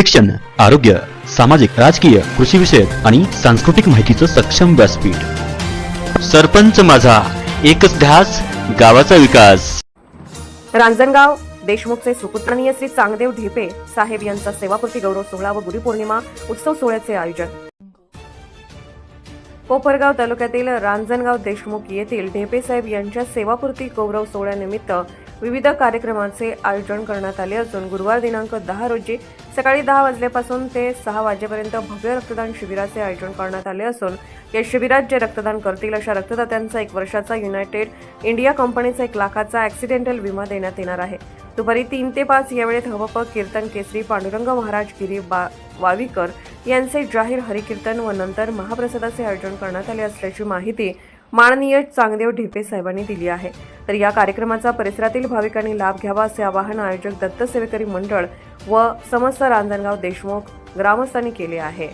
शिक्षण आरोग्य सामाजिक राजकीय कृषी विषयक आणि सांस्कृतिक माहितीचं सक्षम व्यासपीठ. सरपंच माझा एकच ध्यास गावाचा विकास. रांजणगाव देशमुखचे सुपुत्रनीय श्री चांगदेव ढेपे साहेब यांचा सेवापूर्ती गौरव सोहळा व गुरुपौर्णिमा उत्सव सोहळ्याचे आयोजन. कोपरगाव तालुक्यातील रांजणगाव देशमुख येथील ढेपे साहेब यांच्या सेवापूर्ती गौरव सोहळ्यानिमित्त विविध कार्यक्रमांचे आयोजन करण्यात आले असून गुरुवार दिनांक दहा रोजी सकाळी दहा वाजल्यापासून ते सहा वाजेपर्यंत भव्य रक्तदान शिबिराचे आयोजन करण्यात आले असून या शिबिरात जे रक्तदान करतील अशा रक्तदात्यांचा एक वर्षाचा युनायटेड इंडिया कंपनीचा एक लाखाचा ॲक्सिडेंटल विमा देण्यात येणार आहे. दुपारी तीन ते पाच या वेळेत हवप कीर्तन केसरी पांडुरंग महाराज गिरी बा वावीकर यांचे जाहीर हरिकीर्तन व नंतर महाप्रसादाचे आयोजन करण्यात आले असल्याची माहिती माननीय चांगदेव ढेपे साहेबांनी दिली आहे. तर या कार्यक्रमाचा परिसरातील भाविकांनी लाभ घ्यावा असे आवाहन आयोजक दत्तसेवेकरी मंडळ व समस्त रांजणगाव देशमुख ग्रामस्थांनी केले आहे.